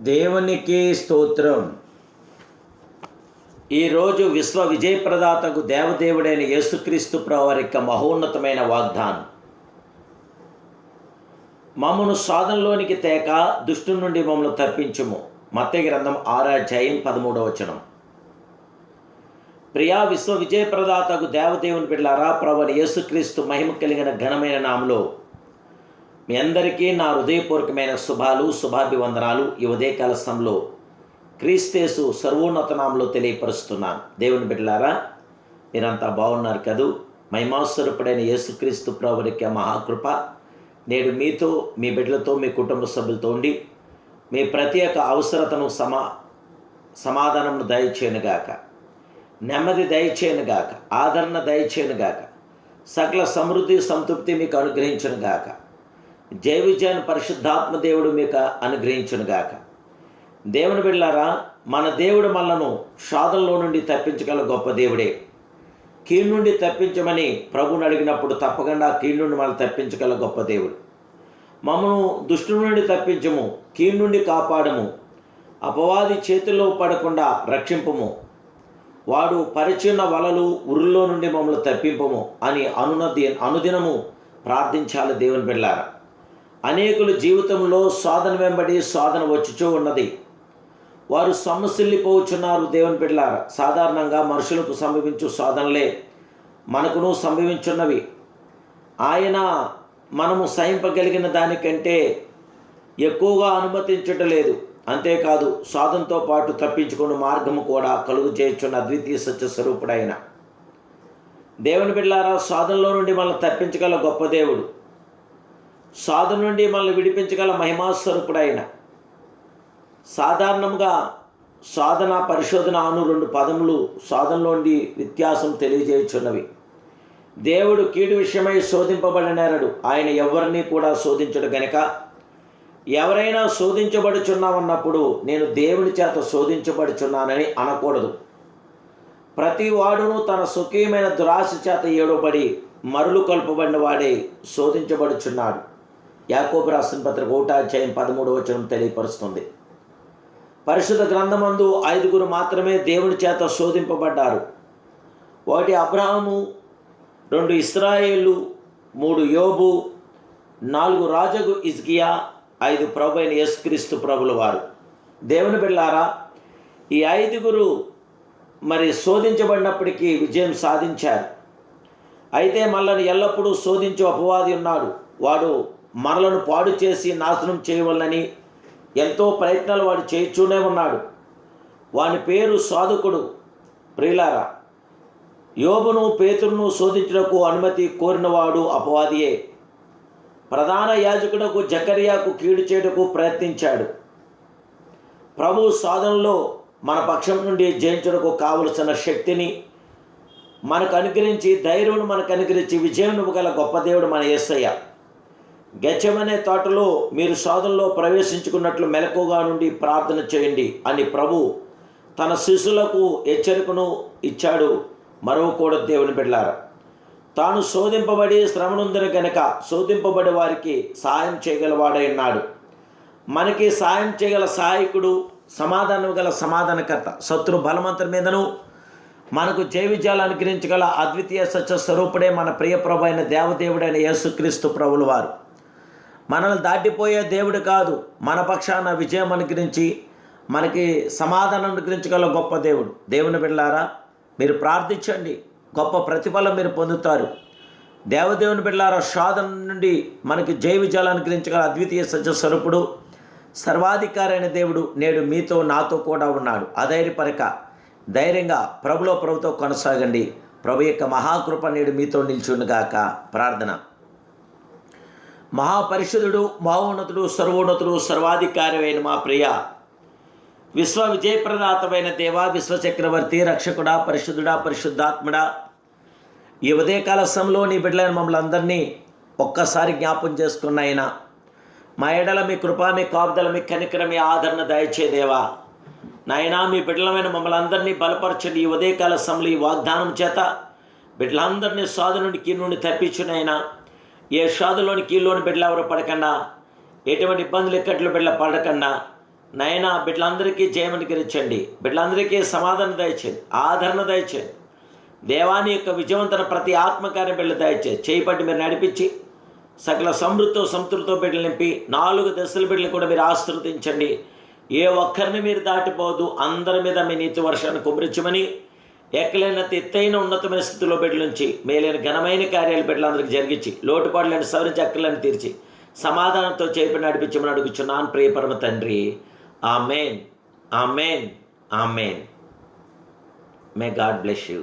దేవునికి స్తోత్రం. ఈరోజు విశ్వ విజయప్రదాతకు దేవదేవుడైన యేసుక్రీస్తు ప్రవరిక మహోన్నతమైన వాగ్దానం. మమ్మను సాధనలోనికి తేక దుష్టు నుండి మమ్మల్ని తప్పించుము. మత్య గ్రంథం ఆరాధ్యాయం పదమూడవ వచనం. ప్రియా విశ్వ విజయప్రదాతకు దేవదేవుని బిడ్డారా ప్రవర్ యేసుక్రీస్తు మహిమ కలిగిన ఘనమైన నామలో మీ అందరికీ నా హృదయపూర్వకమైన శుభాలు శుభాభివందనాలు. ఈ ఉదయకాల సమయంలో క్రీస్తేసు సర్వోన్నతనాంలో తెలియపరుస్తున్నాను. దేవుని బిడ్డలారా మీరంతా బాగున్నారు కదూ? మహిమాస్వరూపుడైన యేసుక్రీస్తు ప్రభునికి మహాకృప. నేడు మీతో మీ బిడ్డలతో మీ కుటుంబ సభ్యులతో ఉండి మీ ప్రత్యేక అవసరతను సమా సమాధానమును దయచేయనుగాక. నెమ్మది దయచేయనుగాక. ఆదరణ దయచేయనుగాక. సకల సమృద్ధి సంతృప్తి మీకు అనుగ్రహించునుగాక. జయ విజయాన్ని పరిశుద్ధాత్మ దేవుడు మీకు అనుగ్రహించునుగాక. దేవుని బిళ్ళారా మన దేవుడు మనను షాదంలో నుండి తప్పించగల గొప్ప దేవుడే. కీడు నుండి తప్పించమని ప్రభుని అడిగినప్పుడు తప్పకుండా కీడు నుండి మనల్ని తప్పించగల గొప్ప దేవుడు. మమ్మను దుష్టు నుండి తప్పించము కీడు నుండి కాపాడము అపవాది చేతుల్లో పడకుండా రక్షింపము వాడు పరిచిన వలలు ఉరుల్లో నుండి మమ్మల్ని తప్పింపము అని అనునది అనుదినము ప్రార్థించాలి దేవుని బిళ్ళారా అనేకుల జీవితంలో సాధన వెంబడి సాధన వచ్చుచూ ఉన్నది. వారు సొమ్మసిల్లిపోచున్నారు దేవుని బిడ్డలారా. సాధారణంగా మనుషులకు సంభవించు సాధనలే మనకును సంభవించున్నవి. ఆయన మనము సహింపగలిగిన దానికంటే ఎక్కువగా అనుమతించటం లేదు. అంతేకాదు సాధనతో పాటు తప్పించుకున్న మార్గము కూడా కలుగు చేయుచున్న అద్వితీయ సత్య స్వరూపుడైన. దేవుని బిడ్డలారా సాధనలో నుండి మనల్ని తప్పించగల గొప్ప దేవుడు. సాధన నుండి మనల్ని విడిపించగల మహిమాస్వరూపుడైన సాధారణంగా సాధన పరిశోధన అను రెండు పదములు సాధనలోండి వ్యత్యాసం తెలియజేయుచున్నవి. దేవుడు కీడు విషయమై శోధింపబడినారడు ఆయన ఎవరిని కూడా శోధించడు గనక. ఎవరైనా శోధించబడుచున్నామన్నప్పుడు నేను దేవుని చేత శోధించబడుచున్నానని అనకూడదు. ప్రతి వాడును తన సుఖీయమైన దురాశ చేత ఏడుబడి మరులు కలుపబడిన వాడే శోధించబడుచున్నాడు. యాకోబు రాసిన పత్రిక ఒకటాధ్యాయం పదమూడు వచనం తెలియపరుస్తుంది. పరిశుద్ధ గ్రంథమందు ఐదుగురు మాత్రమే దేవుని చేత శోధింపబడ్డారు. ఒకటి అబ్రహము రెండు ఇస్రాయేలు మూడు యోబు నాలుగు రాజగు ఇజ్గియా ఐదు ప్రభు అయిన యేసుక్రీస్తు ప్రభుల వారు. దేవుని బిళ్ళారా ఈ ఐదుగురు మరి శోధించబడినప్పటికీ విజయం సాధించారు. అయితే మళ్ళని ఎల్లప్పుడూ శోధించే అపవాది ఉన్నాడు. వాడు మనలను పాడు చేసి నాశనం చేయవలనని ఎంతో ప్రయత్నాలు వాడు చేయిస్తూనే ఉన్నాడు. వాని పేరు సాధకుడు. ప్రియులారా యోబును పేతురును శోధించుటకు అనుమతి కోరినవాడు అపవాదియే. ప్రధాన యాజకుడకు జకర్యాకు కీడు చేయటకు ప్రయత్నించాడు. ప్రభు సాధనలో మన పక్షం నుండి జయించుటకు కావలసిన శక్తిని మనకు అనుగ్రహించి ధైర్యం మనకు అనుగ్రహించి విజయం గల గొప్ప దేవుడు మన యేసయ్య గెచ్చమనే తోటలో మీరు సాధనలో ప్రవేశించుకున్నట్లు మెలకుగా నుండి ప్రార్థన చేయండి అని ప్రభు తన శిష్యులకు హెచ్చరికను ఇచ్చాడు. మరవకూడదు దేవుని బిడ్డారు తాను శోధింపబడి శ్రమనుందిన గనక శోధింపబడి వారికి సాయం చేయగలవాడై ఉన్నాడు. మనకి సాయం చేయగల సహాయకుడు సమాధానం గల సమాధానకర్త శత్రు బలమంతర మీదను మనకు జయవిజయాలు అనుగ్రహించగల అద్వితీయ సత్య స్వరూపుడే మన ప్రియ ప్రభు అయిన దేవదేవుడైన యేసుక్రీస్తు ప్రభులు వారు. మనల్ని దాటిపోయే దేవుడు కాదు. మన పక్షాన విజయం అనుగ్రహించి మనకి సమాధానం అనుగ్రహించగల గొప్ప దేవుడు. దేవుని బిడ్డారా మీరు ప్రార్థించండి. గొప్ప ప్రతిఫలం మీరు పొందుతారు. దేవదేవుని బిడ్డారా శోధన నుండి మనకి జయ విజయాలు అనుగ్రహించగల అద్వితీయ సజ్జ స్వరూపుడు సర్వాధికారి అయిన దేవుడు నేడు మీతో నాతో కూడా ఉన్నాడు. అధైర్యపరక ధైర్యంగా ప్రభులో ప్రభుతో కొనసాగండి. ప్రభు యొక్క మహాకృప నేడు మీతో నిల్చుండుగాక ప్రార్థన. మహాపరిషుదుడు మహోన్నతుడు సర్వోన్నతుడు సర్వాధికారి అయిన మా ప్రియ విశ్వ విజయప్రదాతమైన దేవా విశ్వచక్రవర్తి రక్షకుడా పరిశుద్ధుడా పరిశుద్ధాత్ముడా ఈ ఉదయకాల సమయంలో నీ బిడ్డలైన మమ్మల్ని అందరినీ ఒక్కసారి జ్ఞాపం చేసుకున్న ఆయన. మా ఎడల మీ కృప మీ కాపుదల మీ కనికర మీ ఆదరణ దయచేదేవా నాయనా మీ బిడ్డలమైన మమ్మల్ని అందరినీ బలపరచండి. ఈ ఉదయకాల సమయంలో ఈ వాగ్దానం చేత బిడ్డలందరినీ సాధు నుండి కీ నుండి తప్పించునైనా ఏ షాదులోని కీళ్ళలోని బిడ్డలు ఎవరు పడకుండా ఎటువంటి ఇబ్బందులు ఎక్కట్లు బిడ్డలు పడకుండా నైనా బిడ్డలందరికీ జయమనికరించండి బిడ్డలందరికీ సమాధానం దయచేయండి. ఆదరణ దయచేయండి. దేవాని యొక్క విజయవంతన ప్రతి ఆత్మకార్యం బిడ్డలు దయచేది చేపట్టి మీరు నడిపించి సకల సమృద్ధితో సంతృప్తితో బిడ్డలు నింపి నాలుగు దశల బిడ్డలు కూడా మీరు ఆశీర్వదించండి. ఏ ఒక్కరిని మీరు దాటిపోదు. అందరి మీద మీ నీతి వర్షాన్ని కుమరించమని ఎక్కలేనంత ఎత్తైన ఉన్నతమైన స్థితిలో బిడ్డల నుంచి మేలైన ఘనమైన కార్యాలు బిడ్డలందరికీ జరిగించి లోటుపాట్లను సవరించి ఎక్కలను తీర్చి సమాధానంతో చేపి నడిపించమని అడుగుచున్నాను. ప్రియపరమ తండ్రి amen amen amen. May God bless you